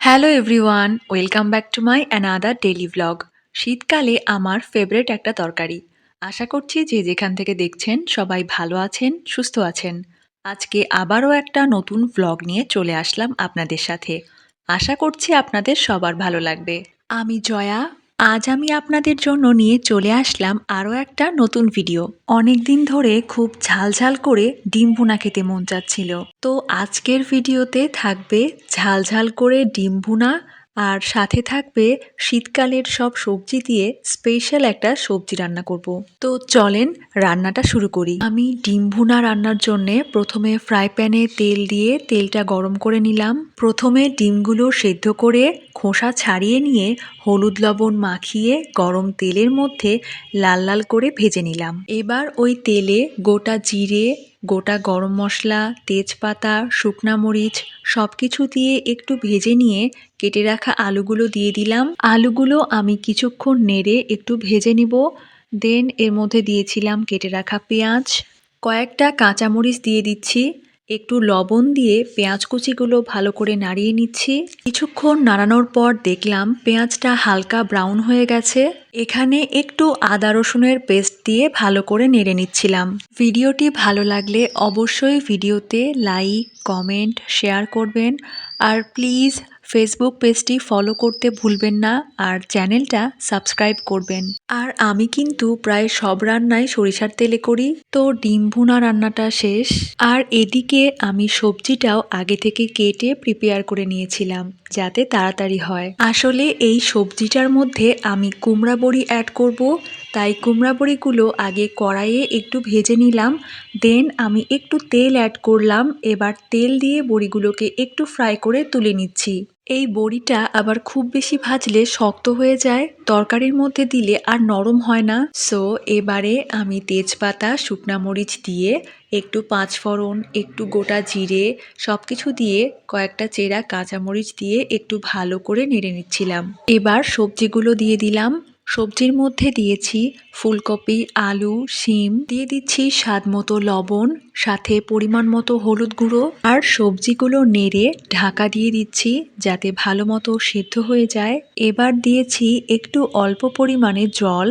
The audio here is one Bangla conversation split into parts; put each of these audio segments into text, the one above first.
Hello everyone welcome back to my another daily vlog শীতকালে আমার ফেভারেট একটা তরকারি। আশা করছি যে যেখান থেকে দেখছেন সবাই ভালো আছেন, সুস্থ আছেন। আজকে আবারও একটা নতুন ব্লগ নিয়ে চলে আসলাম আপনাদের সাথে। আশা করছি আপনাদের সবার ভালো লাগবে। আমি জয়া আজ আমি আপনাদের জন্য নিয়ে চলে আসলাম আরও একটা নতুন ভিডিও। অনেক দিন ধরে খুব ঝালঝাল ঝাল করে ডিম ভুনা খেতে মন চাচ্ছিল। তো আজকের ভিডিওতে থাকবে ঝালঝাল ঝাল করে ডিম ভুনা আর সাথে থাকবে শীতকালের সব সবজি দিয়ে স্পেশাল একটা সবজি রান্না করব। তো চলেন রান্নাটা শুরু করি। আমি ডিম ভুনা রান্নার জন্যে প্রথমে ফ্রাই প্যানে তেল দিয়ে তেলটা গরম করে নিলাম। প্রথমে ডিমগুলো সেদ্ধ করে খোসা ছাড়িয়ে নিয়ে হলুদ লবণ মাখিয়ে গরম তেলের মধ্যে লাল লাল করে ভেজে নিলাম। এবার ওই তেলে গোটা জিরে গোটা গরম মশলা, তেজপাতা, শুকনা মরিচ সব কিছু দিয়ে একটু ভেজে নিয়ে কেটে রাখা আলুগুলো দিয়ে দিলাম। আলুগুলো আমি কিছুক্ষণ নেড়ে একটু ভেজে নিব। দেন এর মধ্যে দিয়েছিলাম কেটে রাখা পেঁয়াজ। কয়েকটা কাঁচামরিচ দিয়ে দিচ্ছি। একটু লবণ দিয়ে পেঁয়াজ কুচিগুলো ভালো করে নাড়িয়ে নিচ্ছি। কিছুক্ষণ নাড়ানোর পর দেখলাম পেঁয়াজটা হালকা ব্রাউন হয়ে গেছে। এখানে একটু আদা রসুনের পেস্ট দিয়ে ভালো করে নেড়ে নিচ্ছিলাম। ভিডিওটি ভালো লাগলে অবশ্যই ভিডিওতে লাইক, কমেন্ট, শেয়ার করবেন। আর প্লিজ ফেসবুক পেজটি ফলো করতে ভুলবেন না আর চ্যানেলটা সাবস্ক্রাইব করবেন। আর আমি কিন্তু প্রায় সব রান্নাই সরিষার তেলে করি। তো ডিম ভুনা রান্নাটা শেষ। আর এদিকে আমি সবজিটাও আগে থেকে কেটে প্রিপেয়ার করে নিয়েছিলাম, যাতে তাড়াতাড়ি হয়। আসলে এই সবজিটার মধ্যে আমি কুমড়া বড়ি অ্যাড করব তাই কুমড়া বড়িগুলো আগে কড়াইয়ে একটু ভেজে নিলাম দেন আমি একটু তেল অ্যাড করলাম, এবার তেল দিয়ে বড়িগুলোকে একটু ফ্রাই করে তুলে নিচ্ছি। এই বড়িটা আবার খুব বেশি ভাজলে শক্ত হয়ে যায়, তরকারির মধ্যে দিলে আর নরম হয় না। সো এবারে আমি তেজপাতা, শুকনা মরিচ দিয়ে একটু পাঁচফোড়ন, একটু গোটা জিরে সব কিছু দিয়ে কয়েকটা চেরা কাঁচামরিচ দিয়ে একটু ভালো করে নেড়ে নিচ্ছিলাম। এবার সবজিগুলো দিয়ে দিলাম। সবজির মধ্যে দিয়েছি ফুলকপি, আলু, শিম। দিয়ে দিচ্ছি স্বাদ মতো লবণ, সাথে পরিমাণ মতো হলুদ গুঁড়ো। আর সবজিগুলো নেড়ে ঢাকা দিয়ে দিচ্ছি যাতে ভালো মতো সেদ্ধ হয়ে যায়। এবার দিয়েছি একটু অল্প পরিমাণে জল।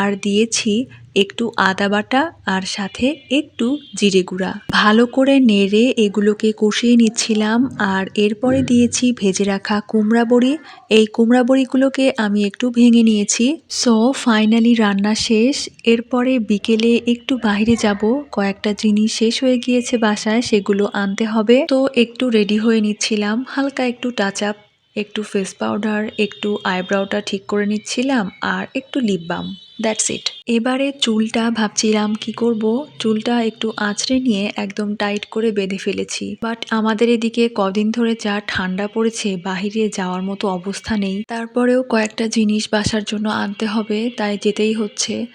আর দিয়েছি একটু আদা বাটা আর সাথে একটু জিরে গুঁড়া। ভালো করে নেড়ে এগুলোকে কষিয়ে নিচ্ছিলাম আর এরপরে দিয়েছি ভেজে রাখা কুমড়া বড়ি। এই কুমড়া বড়িগুলোকে আমি একটু ভেঙে নিয়েছি। সো ফাইনালি রান্না শেষ। এরপরে বিকেলে একটু বাইরে যাব। কয়েকটা জিনিস শেষ হয়ে গিয়েছে বাসায় সেগুলো আনতে হবে। তো একটু রেডি হয়ে নিচ্ছিলাম। হালকা একটু টাচ আপ একটু ফেস পাউডার একটু আইব্রাউটা ঠিক করে নিচ্ছিলাম আর একটু লিপ বাম দ্যাটস ইট এবারে চুলটা ভাবছিলাম কি করব, চুলটা একটু আঁচড়ে নিয়ে একদম টাইট করে বেঁধে ফেলেছি। বাট আমাদের এদিকে কদিন ধরে যা ঠান্ডা পড়েছে, বাহিরে যাওয়ার মতো অবস্থা নেই। তারপরেও কয়েকটা জিনিস বাসার জন্য আনতে হবে, তাই যেতেই হচ্ছে।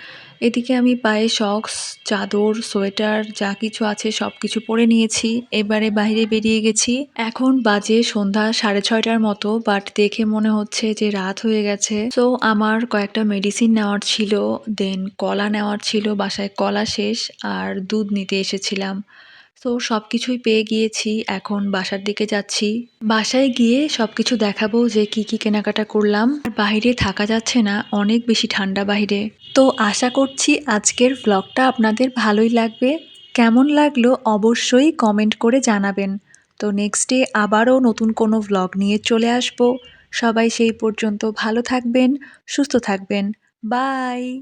এদিকে আমি পায়ে সক্স চাদর সোয়েটার যা কিছু আছে সব কিছু পরে নিয়েছি। এবারে বাইরে বেরিয়ে গেছি। এখন বাজে সন্ধ্যা সাড়ে ছয়টার মতো বাট দেখে মনে হচ্ছে যে রাত হয়ে গেছে। তো আমার কয়েকটা মেডিসিন নেওয়ার ছিল দেন কলা নেওয়ার ছিল, বাসায় কলা শেষ, আর দুধ নিতে এসেছিলাম। তো সব কিছুই পেয়ে গিয়েছি, এখন বাসার দিকে যাচ্ছি। বাসায় গিয়ে সব কিছু দেখাবো যে কি কি কেনাকাটা করলাম। আর বাইরে থাকা যাচ্ছে না, অনেক বেশি ঠান্ডা বাইরে। তো আশা করছি আজকের ভ্লগটা আপনাদের ভালোই লাগবে। কেমন লাগল অবশ্যই কমেন্ট করে জানাবেন। তো নেক্সট ডে আবারও নতুন কোনো ভ্লগ নিয়ে চলে আসব। সবাই সেই পর্যন্ত ভালো থাকবেন, সুস্থ থাকবেন। বাই